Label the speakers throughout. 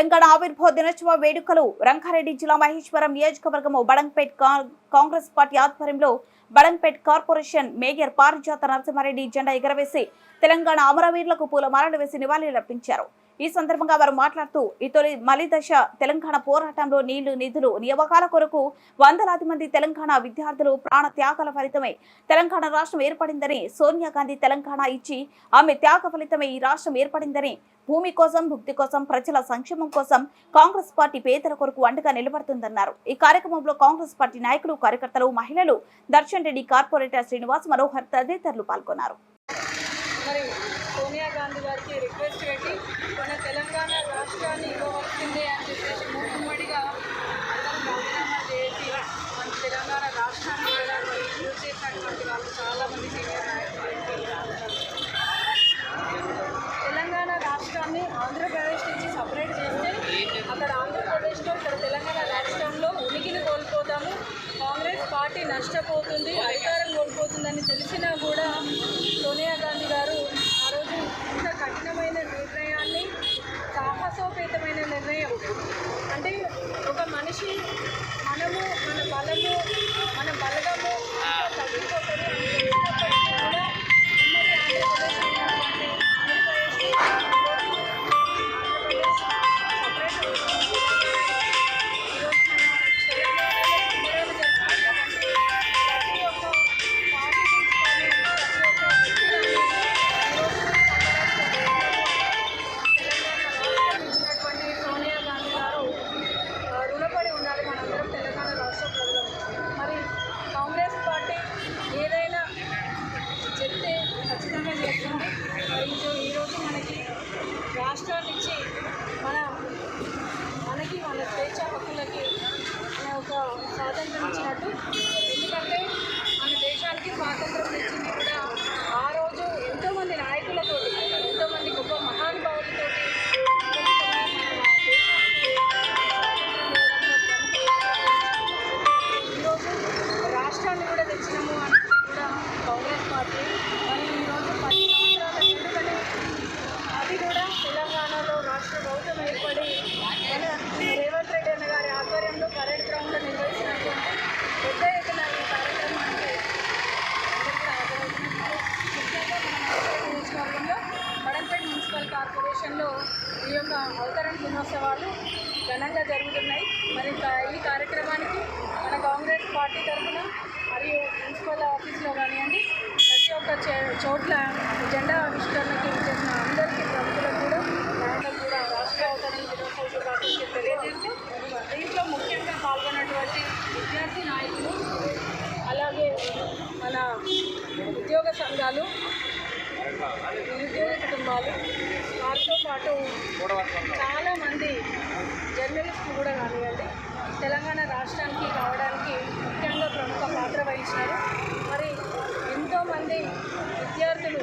Speaker 1: తెలంగాణ ఆవిర్భావ దినోత్సవ వేడుకలు రంగారెడ్డి జిల్లా మహేశ్వరం నియోజకవర్గము బడంపేట్ కా- కాంగ్రెస్ పార్టీ ఆధ్వర్యంలో బడంపేట్ కార్పొరేషన్ మేయర్ పారిజాత నరసింహారెడ్డి జెండా ఎగరవేసి తెలంగాణ అమరవీరులకు పూలమాలలు వేసి నివాళులర్పించారు ఈ సందర్భంగా వారు మాట్లాడుతూ ఈ తొలి మలి దశ తెలంగాణ పోరాటంలో నీళ్ళు నిధులు నియామకాల కొరకు వందలాది మంది తెలంగాణ విద్యార్థులు ప్రాణ త్యాగాల ఫలితమే తెలంగాణ రాష్ట్రం ఏర్పడిందని సోనియా గాంధీ తెలంగాణ ఇచ్చి ఆమె త్యాగ ఫలితమే ఈ రాష్ట్రం ఏర్పడిందని భూమి కోసం భుక్తి కోసం ప్రజల సంక్షేమం కోసం కాంగ్రెస్ పార్టీ పేదల కొరకు అండగా నిలబడుతుందన్నారు. ఈ కార్యక్రమంలో కాంగ్రెస్ పార్టీ నాయకులు కార్యకర్తలు మహిళలు దర్శన్ రెడ్డి కార్పొరేటర్ శ్రీనివాస్ మనోహర్ తదితరులు పాల్గొన్నారు.
Speaker 2: సోనియా గాంధీ గారికి రిక్వెస్ట్ పెట్టి మన తెలంగాణ రాష్ట్రాన్ని ఇవ్వవలసిందే అని చెప్పేసి మూకుమ్మడిగా అందరం రాజీనామా చేసి మన తెలంగాణ రాష్ట్రాన్ని ఇవ్వడానికి యూజ్ చేసినటువంటి వాళ్ళు చాలామంది సీనియర్ నాయకులు తెలంగాణ రాష్ట్రాన్ని ఆంధ్రప్రదేశ్ నుంచి సపరేట్ చేస్తే అక్కడ ఆంధ్రప్రదేశ్లో ఇక్కడ తెలంగాణ రాష్ట్రంలో ఉనికిని కోల్పోతాము. కాంగ్రెస్ పార్టీ నష్టపోతుంది అధికారం కోల్పోతుందని తెలిసినా కూడా సోనియా గాంధీ గారు ఇచ్చి మన మనకి మన స్వేచ్ఛ హక్కులకి మన ఒక స్వాతంత్రం ఇచ్చినట్టు. ఎందుకంటే మన దేశానికి స్వాతంత్రం ఇచ్చింది కార్పొరేషన్లో ఈ యొక్క అవతరణ దినోత్సవాలు ఘనంగా జరుగుతున్నాయి. మరి ఈ కార్యక్రమానికి మన కాంగ్రెస్ పార్టీ తరఫున మరియు మున్సిపల్ ఆఫీస్లో కానివ్వండి ప్రతి ఒక్క చోట్ల జెండా ఆవిష్కరణకి చేసిన అందరికీ ప్రముఖులకు కూడా నాయకులకు కూడా రాష్ట్ర అవతరణ దినోత్సవ శుభాకాంక్షలు తెలియజేస్తూ దీంట్లో ముఖ్యంగా పాల్గొన్నటువంటి విద్యార్థి నాయకులు అలాగే మన ఉద్యోగ సంఘాలు నిరుద్యోగ కుటుంబాలు. వారితో పాటు చాలామంది జర్నలిస్టులు కూడా కానివ్వండి తెలంగాణ రాష్ట్రానికి కావడానికి ముఖ్యంగా ప్రముఖ పాత్ర వహించినారు. మరి ఎంతోమంది విద్యార్థులు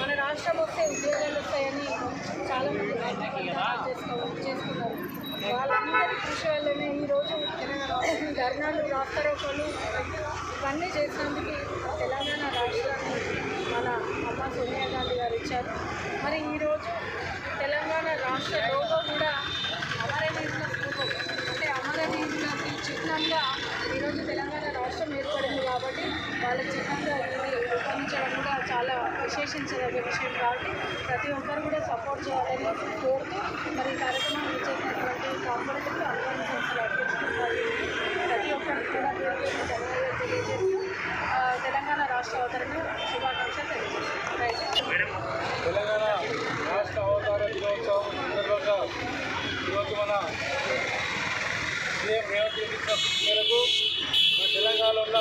Speaker 2: మన రాష్ట్రం వస్తే ఉద్యోగాలు వస్తాయని చాలామంది చేసుకున్నారు. వాళ్ళందరి కృషి వల్లనే ఈరోజు ధర్నాలు రాస్తారోకలు ఇవన్నీ చేసినందుకు తెలంగాణ రాష్ట్రాన్ని సోనియా గాంధీ గారు ఇచ్చారు. మరి ఈరోజు తెలంగాణ రాష్ట్ర లోగో కూడా అమరవీరుల స్థూపం అంటే అమరవీరులకి చిహ్నంగా ఈరోజు తెలంగాణ రాష్ట్రం ఏర్పడింది కాబట్టి వాళ్ళ చిహ్నంగా ఇది రూపొందించడం కూడా చాలా విశేషించదగ్గ విషయం కాబట్టి ప్రతి ఒక్కరు కూడా సపోర్ట్ చేయాలని కోరుతూ మరి ఈ కార్యక్రమం చేసినటువంటి కార్పొరేటర్లు అనుభవం ప్రతి ఒక్కరికి కూడా తెలియజేస్తూ తెలంగాణ రాష్ట్ర అవతరణ
Speaker 3: తెలంగాణ రాష్ట్ర అవతార దినోత్సవం సందర్భంగా ఈరోజు మన సీఎం రేవంత్ రెడ్డి మేరకు మన తెలంగాణలో ఉన్న